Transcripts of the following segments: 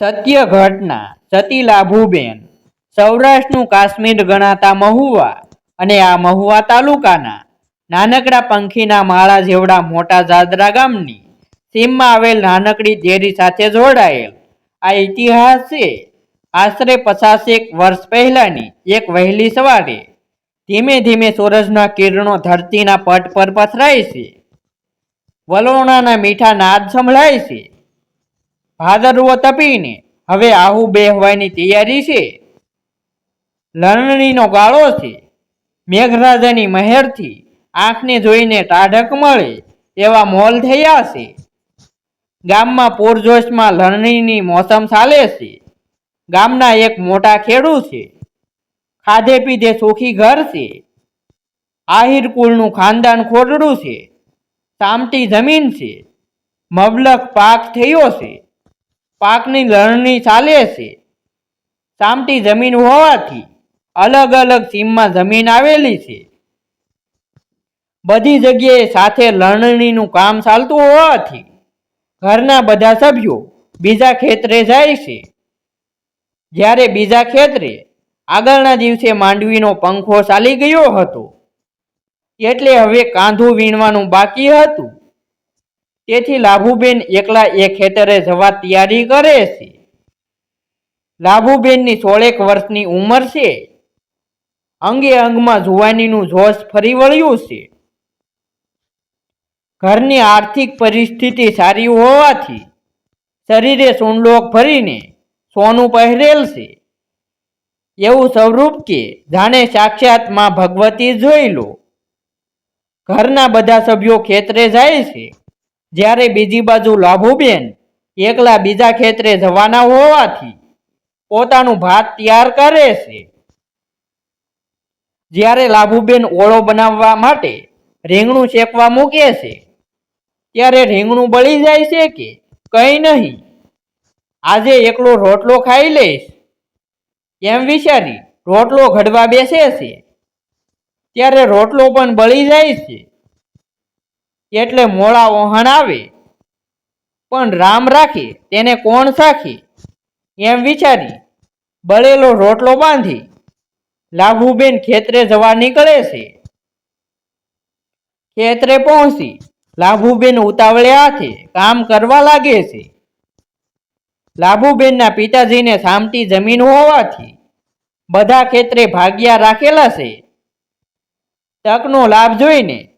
સત્ય ઘટના સતી લાભુબેન સૌરાષ્ટ્રનું કાશ્મીર ગણાતા મહુવા અને આ મહુવા તાલુકાના નાનકડા પંખીના માળા જેવડા મોટા જાદરા ગામની સીમમાં આવેલ નાનકડી ઝેરી સાથે જોડાયેલ. આ ઇતિહાસ છે, આશરે પચાસેક વર્ષ પહેલાની એક વહેલી સવારે. ધીમે ધીમે સૂરજના કિરણો ધરતીના પટ પર પથરાય છે. વલોણાના મીઠા નાદ સંભળાય છે. ભાદરવો તપીને. હવે આહુ બેહવાની તૈયારી છે. લણણીનો ગાળો છે. મેઘરાજાની મહેરથી આંખને જોઈને ટાઢક મળે એવા મોલ થયા છે. ગામમાં પૂરજોશમાં લણણીની મોસમ ચાલે છે. ગામના એક મોટા ખેડૂત છે. ખાધે પીધે સુખી ઘર છે. આહિર કુળનું ખાનદાન ખોરડું છે. સામટી જમીન છે. મબલક પાક થયો છે. પાકની લણણી ચાલે છે. સામટી જમીન હોવાથી અલગ અલગ સીમમાં જમીન આવેલી છે. બધી જગ્યાએ સાથે લણણીનું કામ ચાલતું હોવાથી ઘરના બધા સભ્યો બીજા ખેતરે જાય છે. જ્યારે બીજા ખેતરે આગળના દિવસે માંડવીનો પંખો ચાલી ગયો હતો. એટલે હવે કાંધું વીણવાનું બાકી હતું. તેથી લાભુબેન એકલા એ ખેતરે જવા તૈયારી કરે છે. લાભુબેનની સોળેક વર્ષની ઉંમર છે. અંગે અંગમાં જુવાનીનું જોશ ફરી વળ્યું છે. ઘરની આર્થિક પરિસ્થિતિ સારી હોવાથી શરીરે સુંડોક ભરીને સોનું પહેરેલ છે. એવું સ્વરૂપ કે જાણે સાક્ષાતમાં ભગવતી જોઈ લો. ઘરના બધા સભ્યો ખેતરે જાય છે. જ્યારે બીજી બાજુ લાભુબેન એકલા બીજા ખેતરે જવાના હોવાથી પોતાનું ભાત તૈયાર કરે છે. જ્યારે લાભુબેન ઓળો બનાવવા માટે રીંગણું શેકવા મૂકે છે, ત્યારે રીંગણું બળી જાય છે કે કંઈ નહીં? આજે એકલો રોટલો ખાઈ લઈશ. એમ વિચારી રોટલો ઘડવા બેસે છે. ત્યારે રોટલો પણ બળી જાય છે. એટલે મોળા ઓહણ આવે. પણ રામ રાખે, તેને કોણ સાખે? એમ વિચારી બળેલો રોટલો બાંધી, લાભુબેન ખેતરે જવા નીકળે છે. ખેતરે પહોંચી, લાભુબેન ઉતાવળે હાથે કામ કરવા લાગે છે. લાભુબેનના પિતાજીને સામટી જમીન હોવાથી બધા ખેતરે ભાગ્યા રાખેલા છે. તકનો લાભ જોઈને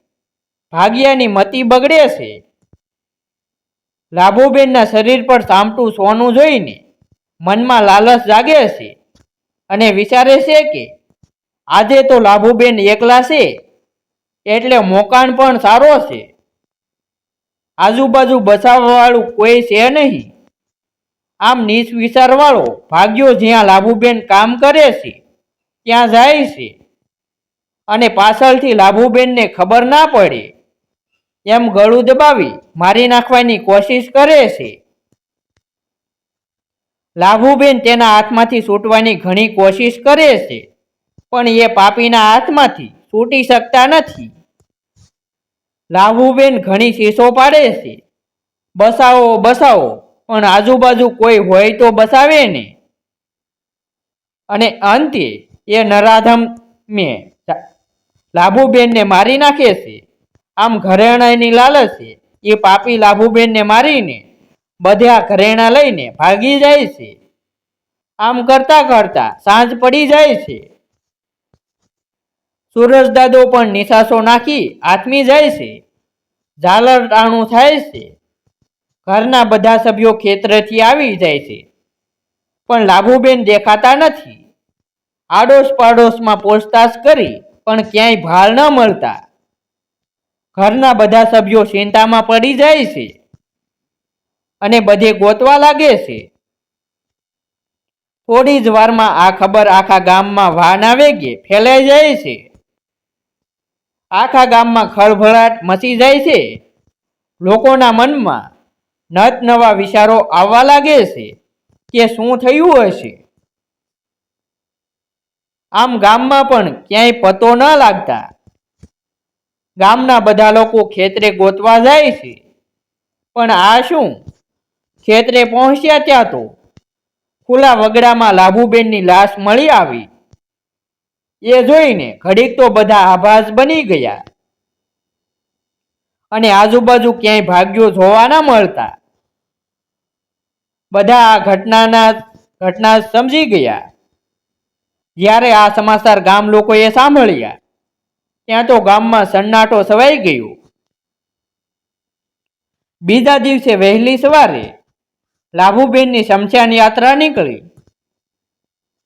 ભાગ્યાની મતિ બગડે છે. લાભુબેનના શરીર પર સામટું સોનું જોઈને મનમાં લાલચ જાગે છે અને વિચારે છે કે આજે તો લાભુબેન એકલા છે એટલે મોકાણ પણ સારો છે. આજુબાજુ બચાવવાવાળું કોઈ છે નહીં. આમ નીચ વિચારવાળો ભાગ્યો જ્યાં લાભુબેન કામ કરે છે ત્યાં જાય છે. અને પાછળથી લાભુબેનને ખબર ના પડે એમ ગળું દબાવી મારી નાખવાની કોશિશ કરે છે. લાભુબેન તેના હાથમાંથી છૂટવાની ઘણી કોશિશ કરે છે, પણ એ પાપીના હાથમાંથી છૂટી શકતા નથી. લાભુબેન ઘણી શીશો પાડે છે, બસાવો બસાવો, પણ આજુબાજુ કોઈ હોય તો બસાવે ને. અને અંતે એ નરાધમ મેં, લાભુબેનને મારી નાખે છે. આમ ઘરેણાની લાલચે એ પાપી લાભુબેનને મારીને બધા ઘરેણા લઈને ભાગી જાય છે. આમ કરતા કરતા સાંજ પડી જાય છે. સુરજદાદો પણ નિશાસો નાખી આથમી જાય છે. ઝાલર ટાણું થાય છે. ઘરના બધા સભ્યો ખેતરેથી આવી જાય છે. પણ લાભુબેન દેખાતા નથી. આડોશ પાડોશમાં પૂછતાછ કરી પણ ક્યાંય ભાર ન મળતા. ઘરના બધા સભ્યો ચિંતામાં પડી જાય છે અને બધે ગોતવા લાગે છે. થોડી જ વારમાં આ ખબર આખા ગામમાં વાહન આવે કે ફેલાઈ જાય છે. આખા ગામમાં ખળભળાટ મચી જાય છે. લોકોના મનમાં નત નવા વિચારો આવવા લાગે છે કે શું થયું હશે? આમ ગામમાં પણ ક્યાંય પતો ન લાગતા. ગામના બધા લોકો ખેતરે ગોતવા જાય છે. પણ આ શું? ખેતરે પહોંચ્યા ત્યાં તો ખુલ્લા વગડામાં લાભુબેનની લાશ મળી આવી. એ જોઈને ઘડીક તો બધા આભાસ બની ગયા. અને આજુબાજુ ક્યાંય ભાગ્યો જોવા ના મળતા. બધા આ ઘટનાના ઘટના સમજી ગયા. જ્યારે આ સમાચાર ગામ લોકોએ સાંભળ્યા. ત્યાં તો ગામમાં સન્નાટો છવાઈ ગયો. બીજા દિવસે વહેલી સવારે લાભુબેનની શમશાન યાત્રા નીકળી.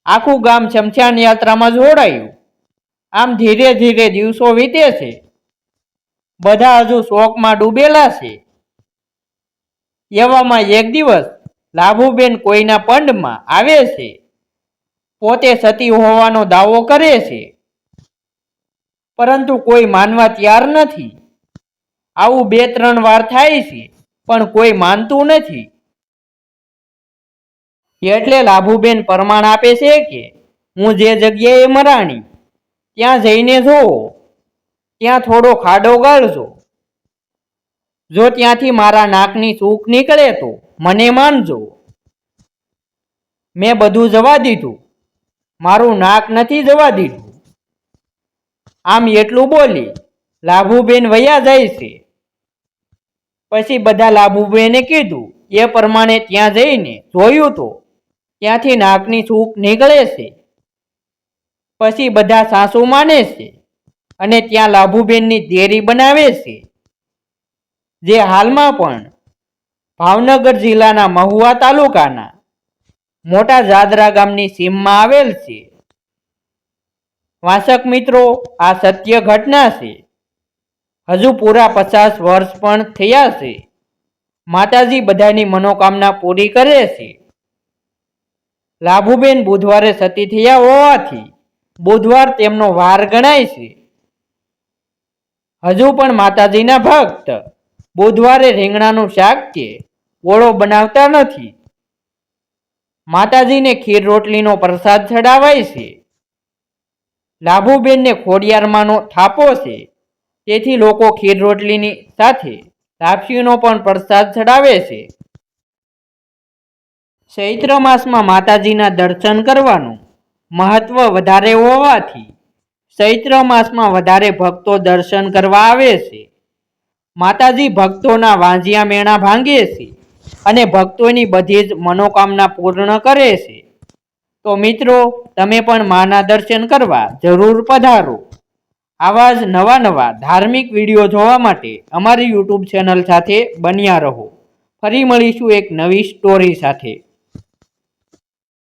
આખું ગામ શમશાન યાત્રામાં જોડાયું આમ ધીરે ધીરે દિવસો વીતે છે. બધા હજુ શોકમાં ડૂબેલા છે. એવામાં એક દિવસ લાભુબેન કોઈના પંડમાં આવે છે. પોતે સતી હોવાનો દાવો કરે છે. પરંતુ કોઈ માનવા તૈયાર નથી. આવું બે ત્રણ વાર થાય છે, પણ કોઈ માનતું નથી. એટલે લાભુબેન પ્રમાણ આપે છે કે, હું જે જગ્યાએ મરાણી, ત્યાં જઈને જોવો. ત્યાં થોડો ખાડો ગાળજો. જો ત્યાંથી મારા નાકની સૂક નીકળે તો મને માનજો. મેં બધું જવા દીધું. મારું નાક નથી જવા દીધું. આમ એટલું બોલી, લાભુબેન વયા જાય છે. પછી બધા લાભુબેને કીધું, એ પ્રમાણે ત્યાં જઈને જોયું તો, ત્યાંથી નાકની છૂક નીકળે છે. પછી બધા સાસુ માને છે અને ત્યાં લાભુબેનની દેરી બનાવે છે. જે હાલમાં પણ ભાવનગર જિલ્લાના મહુવા તાલુકાના મોટા જાદરા ગામની સીમમાં આવેલ છે. વાચક મિત્રો, આ સત્ય ઘટના છે. હજુ પૂરા પચાસ વર્ષ પણ થયા છે. માતાજી બધાની મનોકામના પૂરી કરે છે. લાભુબેન બુધવારે સતી થયા હોવાથી બુધવાર તેમનો વાર ગણાય છે. હજુ પણ માતાજીના ભક્ત બુધવારે રીંગણાનું શાક કે ઓળો બનાવતા નથી. માતાજીને ખીર રોટલીનો પ્રસાદ ચડાવાય છે. લાભુબેનને ખોડિયારમાંનો થાપો છે. તેથી લોકો ખીર રોટલીની સાથે લાપસીનો પણ પ્રસાદ ચડાવે છે. ચૈત્ર માસમાં માતાજીના દર્શન કરવાનું મહત્વ વધારે હોવાથી ચૈત્ર માસમાં વધારે ભક્તો દર્શન કરવા આવે છે. માતાજી ભક્તોના વાંજિયા મેણા ભાંગે છે અને ભક્તોની બધી જ મનોકામના પૂર્ણ કરે છે. તો મિત્રો, તમે પણ માના દર્શન કરવા જરૂર પધારો. આવા જ નવા નવા ધાર્મિક વીડિયો જોવા માટે અમારી યુટ્યુબ ચેનલ સાથે બન્યા રહો. ફરી મળીશું એક નવી સ્ટોરી સાથે.